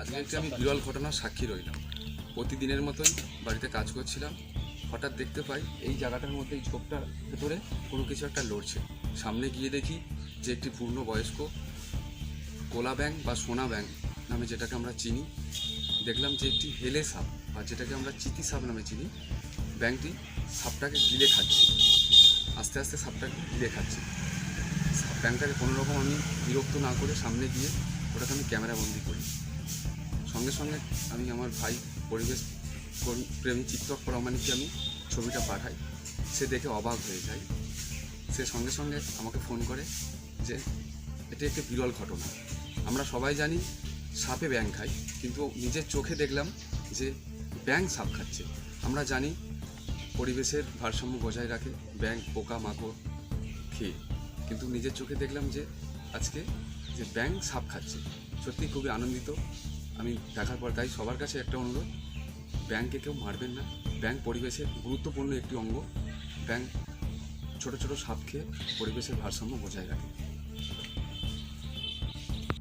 আজকে আমি বিরল ঘটনার সাক্ষী রইলাম। প্রতিদিনের মতোই বাড়িতে কাজ করছিলাম। হঠাৎ দেখতে পাই এই জায়গাটার মধ্যে এই ঝোপটার ভেতরে কোনো কিছু একটা লড়ছে। সামনে গিয়ে দেখি যে একটি পূর্ণ বয়স্ক কোলা ব্যাং বা সোনা ব্যাং নামে যেটাকে আমরা চিনি। দেখলাম যে একটি হেলে সাপ বা যেটাকে আমরা চিতি সাপ নামে চিনি। ব্যাংকটি সাপটাকে গিলে খাচ্ছে। আস্তে আস্তে সাপটাকে গিলে খাচ্ছে। ব্যাংকটাকে কোনো রকম আমি বিরক্ত না করে সামনে গিয়ে ওটাকে আমি ক্যামেরাবন্দি করি। সঙ্গে সঙ্গে আমি আমার ভাই পরিবেশ প্রেমী চিত্রক রমানিকে আমি ছবিটা পাঠাই। সে দেখে অবাক হয়ে যায়। সে সঙ্গে সঙ্গে আমাকে ফোন করে যে, এটি একটি বিরল ঘটনা। আমরা সবাই জানি সাপে ব্যাং খায়, কিন্তু নিজের চোখে দেখলাম যে ব্যাং সাপ খাচ্ছে। আমরা জানি পরিবেশের ভারসাম্য বজায় রাখে ব্যাং পোকা, মাকড় খেয়ে। কিন্তু নিজের চোখে দেখলাম যে, আজকে যে ব্যাং সাপ খাচ্ছে সত্যি খুবই আনন্দিত আমি দেখার পর তাই সবার কাছে একটা অনুরোধ, ব্যাংকে কেউ মারবেন না। ব্যাংক পরিবেশের গুরুত্বপূর্ণ একটি অঙ্গ। ব্যাংক ছোট ছোট সাপ খেয়ে পরিবেশের ভারসাম্য বজায় রাখে।